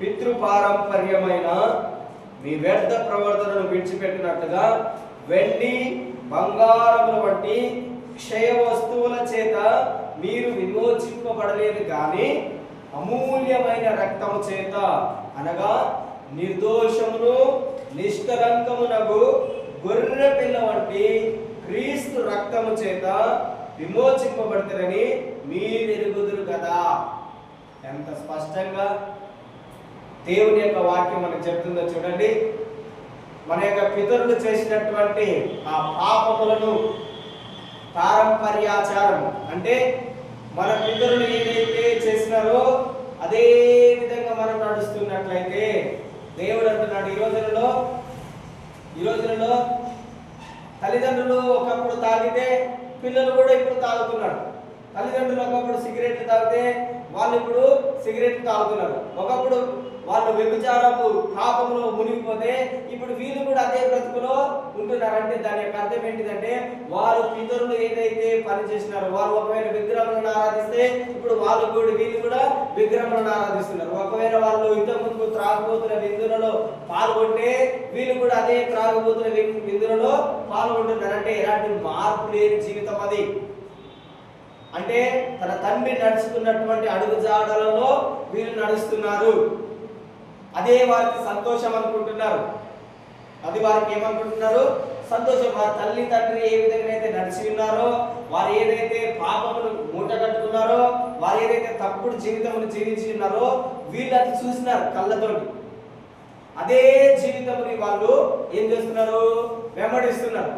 పితృపారంపర్యమైన మీ వ్యర్థ ప్రవర్తనను విడిచిపెట్టినట్టుగా వెండి బంగారముల వంటి క్షయ వస్తువుల చేత మీరు విమోచింపబడలేదు కానీ అమూల్యమైన రక్తము చేత అనగా నిర్దోషమును నిష్కలంకమునకు గొర్రె పిల్ల వంటి క్రీస్తు రక్తము చేత విమోచింపబడతారని మీరు ఎరుగుదురు కదా. ఎంత స్పష్టంగా దేవుని యొక్క వాక్యం మనకు చెప్తుందో చూడండి. మన యొక్క పితరులు చేసినటువంటి ఆ పాపములను పారంపర్యాచారం. అంటే మన పితరులు ఏదైతే చేసినారో అదే విధంగా మనం నడుస్తున్నట్లయితే దేవుడు అంటున్నాడు ఈ రోజులలో ఈ రోజులలో తల్లిదండ్రులు ఒకప్పుడు తాగితే పిల్లలు కూడా ఇప్పుడు తాగుతున్నారు. తల్లిదండ్రులు ఒకప్పుడు సిగరెట్లు తాగితే వాళ్ళు ఇప్పుడు సిగరెట్లు తాగుతున్నారు. ఒకప్పుడు వాళ్ళు వ్యభిచారపు పాపంలో మునిగిపోతే ఇప్పుడు వీళ్ళు కూడా అదే బ్రతుకులో ఉంటున్నారంటే దాని యొక్క అర్థం ఏంటిదంటే వారు పితరులు ఏదైతే పని చేసినారో వారు ఒకవేళ విగ్రహములను ఆరాధిస్తే ఇప్పుడు వాళ్ళు కూడా వీళ్ళు కూడా విగ్రహములను ఆరాధిస్తున్నారు. ఒకవేళ వాళ్ళు ఇంతకు ముందు త్రాగుబోతున్న విందులలో పాల్గొంటే వీళ్ళు కూడా అదే త్రాగుబోతున్న విందులలో పాల్గొంటున్నారు అంటే ఎలాంటి మార్పు లేని జీవితం అది. అంటే తన తండ్రి నడుచుకున్నటువంటి అడుగు జాడలలో వీళ్ళు నడుస్తున్నారు. అదే వారికి సంతోషం అనుకుంటున్నారు. అది వారికి ఏమనుకుంటున్నారు? సంతోషం. వారి తల్లి తండ్రి ఏ విధంగా అయితే నడిచి ఉన్నారో వారు ఏదైతే పాపమును మూట కట్టుకున్నారో వారు ఏదైతే తప్పుడు జీవితమును జీవించి ఉన్నారో వీళ్ళు అది చూసినారు కళ్ళతోటి అదే జీవితముని వాళ్ళు ఏం చేస్తున్నారు? వెంబడిస్తున్నారు.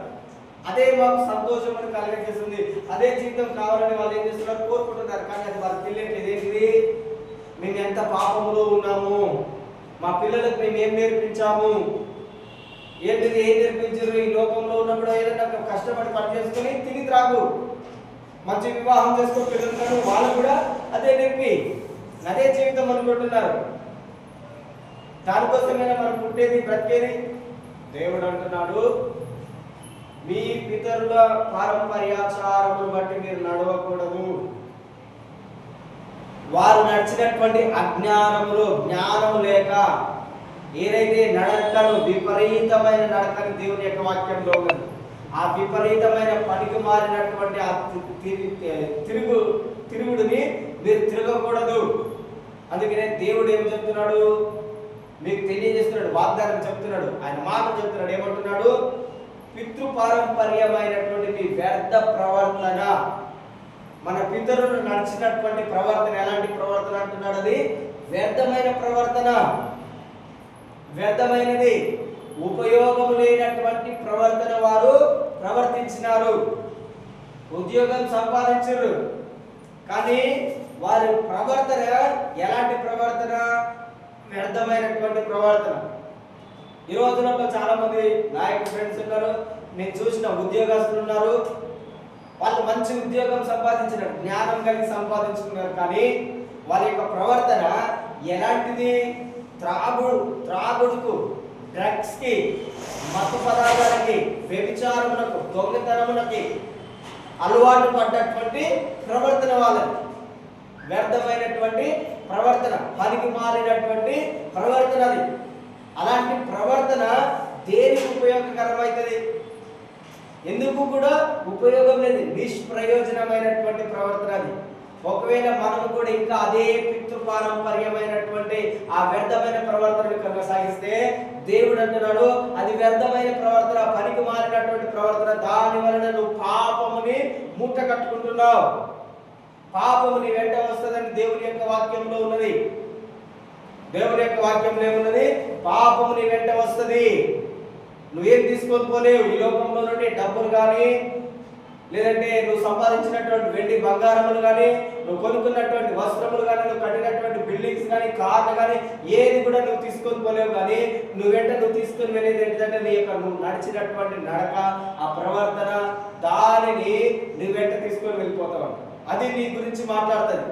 అదే మాకు సంతోషం అని కలిగజేస్తుంది. అదే జీవితం కావాలని వాళ్ళు ఏం చేస్తున్నారు? కోరుకుంటున్నారు. కానీ అది వాళ్ళకి తెలియట్లేదు. ఏంటిది? మేము ఎంత పాపములో ఉన్నాము? మా పిల్లలకు మేము ఏం నేర్పించాము? ఏంటిది ఏం నేర్పించారు? ఈ లోకంలో ఉన్నప్పుడు ఏదైనా కష్టపడి పని చేసుకుని తిని త్రాగు. మంచి వివాహం చేసుకుని పిల్లలు వాళ్ళు కూడా అదే నేర్పి. అదే జీవితం అనుకుంటున్నారు. దానికోసమైనా మనం పుట్టేది బ్రతికేది దేవుడు అంటున్నాడు. మీ పితరుల పారంపర్యాచారమును బట్టి మీరు నడవకూడదు. వారు నడిచినటువంటి అజ్ఞానములో జ్ఞానము లేక ఏదైతే నడకను విపరీతమైన నడకని దేవుని యొక్క వాక్యంలో ఉన్నది ఆ విపరీతమైన పనికి మారినటువంటి ఆ తి- తిరుగు తిరుగుడిని మీరు తిరగకూడదు. అందుకనే దేవుడు ఏం చెప్తున్నాడు? మీకు తెలియజేస్తున్నాడు వాగ్దానం చెప్తున్నాడు ఆయన మాట చెప్తున్నాడు ఏమంటున్నాడు? పితృపారంపర్యమైనటువంటి మీ వ్యర్థ ప్రవర్తన మన పితరులు నడిచినటువంటి ప్రవర్తన ఎలాంటి ప్రవర్తన అంటున్నాడు అది? వ్యర్థమైన ప్రవర్తన. వ్యర్థమైనది. ఉపయోగం లేనటువంటి ప్రవర్తన వారు ప్రవర్తించినారు. ఉద్యోగం సంపాదించరు. కానీ వారి ప్రవర్తన ఎలాంటి ప్రవర్తన? వ్యర్థమైనటువంటి ప్రవర్తన. ఈ రోజులలో చాలా మంది నాయకు ఫ్రెండ్స్ ఉన్నారు. నేను చూసిన ఉద్యోగస్తులు ఉన్నారు. వాళ్ళు మంచి ఉద్యోగం సంపాదించినారు జ్ఞానం కలిగి సంపాదించుకున్నారు. కానీ వారి యొక్క ప్రవర్తన ఎలాంటిది? త్రాగుడు త్రాగుడుకు డ్రగ్స్కి మత్తు పదార్థాలకి వ్యభిచారములకు దొంగతనములకి అలవాటు పడ్డటువంటి ప్రవర్తన వాళ్ళది. వ్యర్థమైనటువంటి ప్రవర్తన పనికి మారినటువంటి ప్రవర్తన అది. అలాంటి ప్రవర్తన దేనికి ఉపయోగకరమవుతుంది ఎందుకు కూడా ఉపయోగం లేదు నిష్ప్రయోజనమైనటువంటి ప్రవర్తన అది. ఒకవేళ మనం కూడా ఇంకా అదే పితృ పారంపర్యమైనటువంటి ఆ వ్యర్థమైన ప్రవర్తనను కొనసాగిస్తే దేవుడు అంటున్నాడు అది వ్యర్థమైన ప్రవర్తన పనికి మారినటువంటి ప్రవర్తన దాని వలన నువ్వు పాపముని మూట కట్టుకుంటున్నావు. పాపముని వెంట వస్తుందని దేవుని యొక్క వాక్యంలో ఉన్నది. దేవుని యొక్క వాక్యంలో ఏమున్నది? పాపముని వెంట వస్తుంది. నువ్వేం తీసుకొని పోలేవు. ఈ లోకంలో నుండి డబ్బులు కానీ లేదంటే నువ్వు సంపాదించినటువంటి వెండి బంగారములు కానీ నువ్వు కొనుక్కున్నటువంటి వస్త్రములు కానీ నువ్వు కట్టినటువంటి బిల్డింగ్స్ కానీ కార్లు కానీ ఏది కూడా నువ్వు తీసుకొని పోలేవు. కానీ నువ్వు వెంట నువ్వు తీసుకొని వెళ్ళేది ఏంటంటే నీ యొక్క నువ్వు నడిచినటువంటి నడక ఆ ప్రవర్తన దానిని నువ్వు వెంట తీసుకొని వెళ్ళిపోతావు అది నీ గురించి మాట్లాడుతుంది.